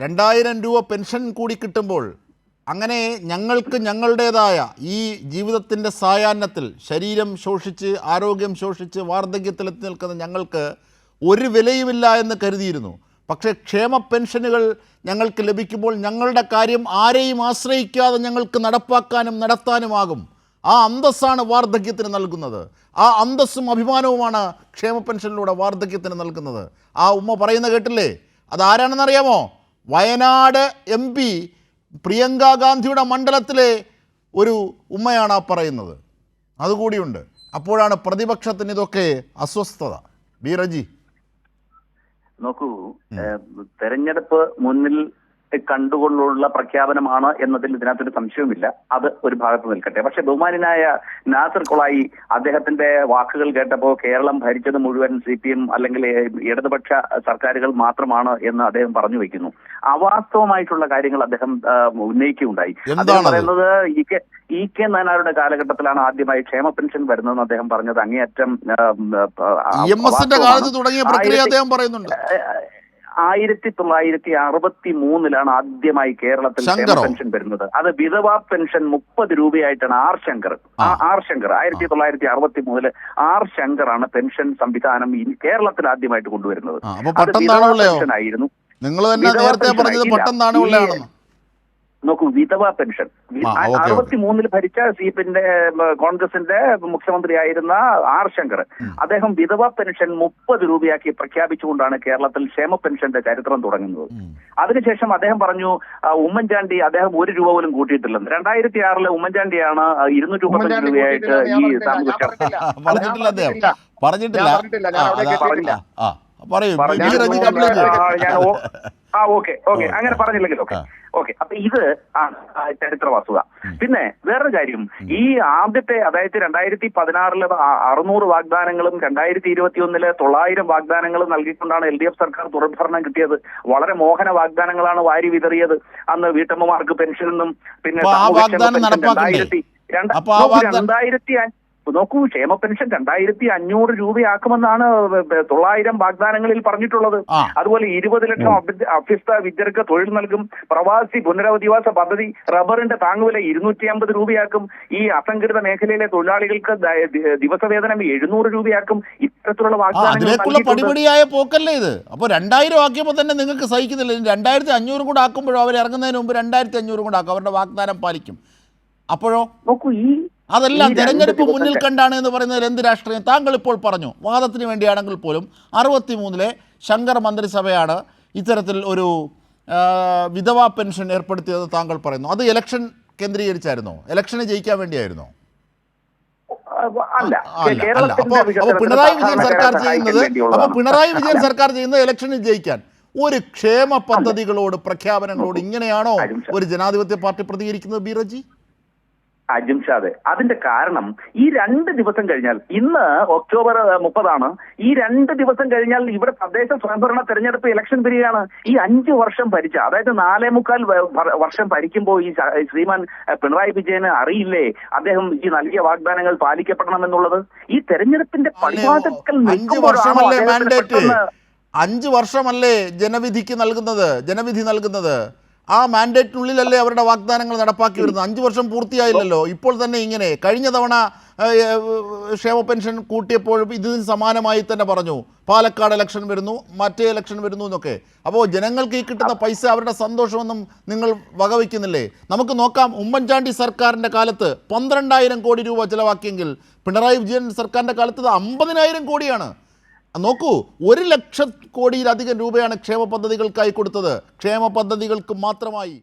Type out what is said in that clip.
രണ്ടായിരം രൂപ പെൻഷൻ കൂടി കിട്ടുമ്പോൾ അങ്ങനെ ഞങ്ങൾക്ക് ഞങ്ങളുടേതായ ഈ ജീവിതത്തിന്റെ സായാഹ്നത്തിൽ ശരീരം ശോഷിച്ച് ആരോഗ്യം ശോഷിച്ച് വാർദ്ധക്യത്തിലെത്തി നിൽക്കുന്ന ഞങ്ങൾക്ക് ഒരു വിലയുമില്ല എന്ന് കരുതിയിരുന്നു. പക്ഷേ ക്ഷേമ പെൻഷനുകൾ ഞങ്ങൾക്ക് ലഭിക്കുമ്പോൾ ഞങ്ങളുടെ കാര്യം ആരെയും ആശ്രയിക്കാതെ ഞങ്ങൾക്ക് നടപ്പാക്കാനും നടത്താനുമാകും. ആ അന്തസ്സാണ് വാർദ്ധക്യത്തിന് നൽകുന്നത്. ആ അന്തസ്സും അഭിമാനവുമാണ് ക്ഷേമ പെൻഷനിലൂടെ വാർദ്ധക്യത്തിന് നൽകുന്നത്. ആ ഉമ്മ പറയുന്ന കേട്ടില്ലേ? അതാരാണെന്നറിയാമോ? വയനാട് എം പി പ്രിയങ്ക ഗാന്ധിയുടെ മണ്ഡലത്തിലെ ഒരു ഉമ്മയാണ് ആ പറയുന്നത്. അതുകൂടിയുണ്ട്. അപ്പോഴാണ് പ്രതിപക്ഷത്തിന് ഇതൊക്കെ അസ്വസ്ഥത. ബി റജി. നോക്കൂ തെരഞ്ഞെടുപ്പ് മുന്നിൽ കണ്ടുകൊണ്ടുള്ള പ്രഖ്യാപനമാണ് എന്നതിൽ ഇതിനകത്തൊരു സംശയവുമില്ല. അത് ഒരു ഭാഗത്ത് നിൽക്കട്ടെ. പക്ഷെ ബഹുമാനായ നാസർ കൊളായി അദ്ദേഹത്തിന്റെ വാക്കുകൾ കേട്ടപ്പോൾ കേരളം ഭരിച്ചത് മുഴുവൻ സി പി എം അല്ലെങ്കിൽ ഇടതുപക്ഷ സർക്കാരുകൾ മാത്രമാണ് എന്ന് അദ്ദേഹം പറഞ്ഞു വെക്കുന്നു. അവാസ്തവമായിട്ടുള്ള കാര്യങ്ങൾ അദ്ദേഹം ഉന്നയിക്കുകയുണ്ടായി. അദ്ദേഹം പറയുന്നത് ഇ കെ ഇ കെ നായനാരുടെ കാലഘട്ടത്തിലാണ് ആദ്യമായി ക്ഷേമ പെൻഷൻ വരുന്നതെന്ന് അദ്ദേഹം പറഞ്ഞത്. അങ്ങേയറ്റം തുടങ്ങിയ പ്രക്രിയ അദ്ദേഹം പറയുന്നുണ്ട്. ആയിരത്തി തൊള്ളായിരത്തി അറുപത്തി മൂന്നിലാണ് ആദ്യമായി കേരളത്തിൽ പെൻഷൻ വരുന്നത്. അത് വിധവാ പെൻഷൻ മുപ്പത് രൂപയായിട്ടാണ് ആർ ശങ്കർ. ആർ ശങ്കർ. ആയിരത്തി തൊള്ളായിരത്തി അറുപത്തി മൂന്നിൽ ആർ ശങ്കറാണ് പെൻഷൻ സംവിധാനം കേരളത്തിൽ ആദ്യമായിട്ട് കൊണ്ടുവരുന്നത്. അത് വിധവാ പെൻഷൻ ആയിരുന്നു നിങ്ങൾ തന്നെ നേരത്തെ പറഞ്ഞത്. പട്ടം താണുള്ളയാണെന്ന് നോക്കൂ വിധവ പെൻഷൻ. അറുപത്തി മൂന്നിൽ ഭരിച്ച സീപ്പിന്റെ കോൺഗ്രസിന്റെ മുഖ്യമന്ത്രിയായിരുന്ന ആർ ശങ്കർ. അദ്ദേഹം വിധവ പെൻഷൻ മുപ്പത് രൂപയാക്കി പ്രഖ്യാപിച്ചുകൊണ്ടാണ് കേരളത്തിൽ ക്ഷേമ പെൻഷന്റെ ചരിത്രം തുടങ്ങുന്നത്. അതിനുശേഷം അദ്ദേഹം പറഞ്ഞു ഉമ്മൻചാണ്ടി അദ്ദേഹം ഒരു രൂപ പോലും കൂട്ടിയിട്ടില്ലെന്ന്. രണ്ടായിരത്തി ആറിലെ ഉമ്മൻചാണ്ടിയാണ് ഇരുന്നൂറ്റി മുപ്പത്തഞ്ച് രൂപയായിട്ട് കൂട്ടിയിട്ടില്ല, ഈ പറഞ്ഞില്ല. പറഞ്ഞിട്ടില്ല പറയൂ. ആ, ഓക്കെ ഓക്കെ. അങ്ങനെ പറഞ്ഞില്ലെങ്കിൽ ഓക്കെ. ഓക്കെ അപ്പൊ ഇത് ചരിത്ര വസ്തുത പിന്നെ വേറൊരു കാര്യം ഈ ആദ്യത്തെ അതായത് രണ്ടായിരത്തി പതിനാറിൽ അറുന്നൂറ് വാഗ്ദാനങ്ങളും രണ്ടായിരത്തി ഇരുപത്തി ഒന്നിൽ തൊള്ളായിരം വാഗ്ദാനങ്ങളും നൽകിക്കൊണ്ടാണ് എൽ ഡി എഫ് സർക്കാർ തുടർഭരണം കിട്ടിയത്. വളരെ മോഹന വാഗ്ദാനങ്ങളാണ് വാരി വിതറിയത്. അന്ന് വീട്ടമ്മമാർക്ക് പെൻഷനെന്നും പിന്നെ? രണ്ടായിരത്തി രണ്ടായിരത്തി അ- നോക്കൂ ക്ഷേമ പെൻഷൻ രണ്ടായിരത്തി അഞ്ഞൂറ് രൂപയാക്കുമെന്നാണ് തൊള്ളായിരം വാഗ്ദാനങ്ങളിൽ പറഞ്ഞിട്ടുള്ളത്. അതുപോലെ ഇരുപത് ലക്ഷം അഭ്യ- അഭ്യസ്ത വിദ്യർക്ക് തൊഴിൽ നൽകും. പ്രവാസി പുനരധിവാസ പദ്ധതി റബ്ബറിന്റെ താങ്ങുവില ഇരുന്നൂറ്റി അമ്പത് രൂപയാക്കും. ഈ അസംഘടിത മേഖലയിലെ തൊഴിലാളികൾക്ക് ദിവസവേതനം എഴുന്നൂറ് രൂപയാക്കും. ഇത്തരത്തിലുള്ള വാഗ്ദാനങ്ങൾ പടിപടിയായ പോക്കല്ലേ ഇത്? അപ്പോൾ രണ്ടായിരം ആക്കിയപ്പോൾ തന്നെ നിങ്ങൾക്ക് സഹിക്കുന്നില്ല. രണ്ടായിരത്തി അഞ്ഞൂറും കൂടെ ആക്കുമ്പോഴോ അവർ ഇറങ്ങുന്നതിന് മുമ്പ് രണ്ടായിരത്തി അഞ്ഞൂറും കൂടെ ആക്കും. അവരുടെ വാഗ്ദാനം പാലിക്കും. അപ്പോഴോ? നോക്കൂ ഈ അതെല്ലാം തെരഞ്ഞെടുപ്പ് മുന്നിൽ കണ്ടാണ് എന്ന് പറയുന്നതിൽ എന്ത് രാഷ്ട്രീയം? താങ്കൾ ഇപ്പോൾ പറഞ്ഞു. വാദത്തിന് വേണ്ടിയാണെങ്കിൽ പോലും അറുപത്തി മൂന്നിലെ ശങ്കർ മന്ത്രിസഭയാണ് ഇത്തരത്തിൽ ഒരു വിധവാ പെൻഷൻ ഏർപ്പെടുത്തിയത് താങ്കൾ പറയുന്നു. അത് ഇലക്ഷൻ കേന്ദ്രീകരിച്ചായിരുന്നോ? ഇലക്ഷന് ജയിക്കാൻ വേണ്ടിയായിരുന്നോ? അല്ല. പിണറായി വിജയൻ സർക്കാർ ചെയ്യുന്നത് അപ്പൊ അപ്പോൾ പിണറായി വിജയൻ സർക്കാർ ചെയ്യുന്നത് ഇലക്ഷനിൽ ജയിക്കാൻ ഒരു ക്ഷേമ പദ്ധതികളോട് പ്രഖ്യാപനങ്ങളോട് ഇങ്ങനെയാണോ ഒരു ജനാധിപത്യ പാർട്ടി പ്രതികരിക്കുന്നത് ബീറജി? അജിംഷാദ് അതിന്റെ കാരണം ഈ രണ്ട് ദിവസം കഴിഞ്ഞാൽ ഇന്ന് ഒക്ടോബർ മുപ്പതാണ്. ഈ രണ്ട് ദിവസം കഴിഞ്ഞാൽ ഇവിടെ തദ്ദേശ സ്വയംഭരണ തെരഞ്ഞെടുപ്പ് ഇലക്ഷൻ വരികയാണ്. ഈ അഞ്ച് വർഷം ഭരിച്ച അതായത് നാലേ മുക്കാൽ വർഷം ഭരിക്കുമ്പോൾ ഈ ശ്രീമാൻ പിണറായി വിജയന് അറിയില്ലേ അദ്ദേഹം ഈ നൽകിയ വാഗ്ദാനങ്ങൾ പാലിക്കപ്പെടണം എന്നുള്ളത് ഈ തെരഞ്ഞെടുപ്പിന്റെ പരിപാടികൾ അഞ്ച് നിൽക്കുമ്പോഴാണോ അഞ്ച് വർഷമല്ലേ ജനവിധിക്ക് നൽകുന്നത്? ജനവിധി നൽകുന്നത്? ആ മാൻഡേറ്റിനുള്ളിലല്ലേ അവരുടെ വാഗ്ദാനങ്ങൾ നടപ്പാക്കി വരുന്നത്? അഞ്ച് വർഷം പൂർത്തിയായില്ലല്ലോ. ഇപ്പോൾ തന്നെ ഇങ്ങനെ. കഴിഞ്ഞ തവണ ക്ഷേമ പെൻഷൻ കൂട്ടിയപ്പോഴും ഇതിന് സമാനമായി തന്നെ പറഞ്ഞു. പാലക്കാട് ഇലക്ഷൻ വരുന്നു മറ്റേ ഇലക്ഷൻ വരുന്നു എന്നൊക്കെ. അപ്പോൾ ജനങ്ങൾക്ക് ഈ കിട്ടുന്ന പൈസ അവരുടെ സന്തോഷമൊന്നും നിങ്ങൾ വകവയ്ക്കുന്നില്ലേ? നമുക്ക് നോക്കാം. ഉമ്മൻചാണ്ടി സർക്കാരിന്റെ കാലത്ത് പന്ത്രണ്ടായിരം കോടി രൂപ ചിലവാക്കിയെങ്കിൽ പിണറായി വിജയൻ സർക്കാരിന്റെ കാലത്ത് അമ്പതിനായിരം കോടിയാണ്. നോക്കൂ ഒരു ലക്ഷം കോടിയിലധികം രൂപയാണ് ക്ഷേമ പദ്ധതികൾക്കായി കൊടുത്തത്. ക്ഷേമ പദ്ധതികൾക്ക് മാത്രമായി.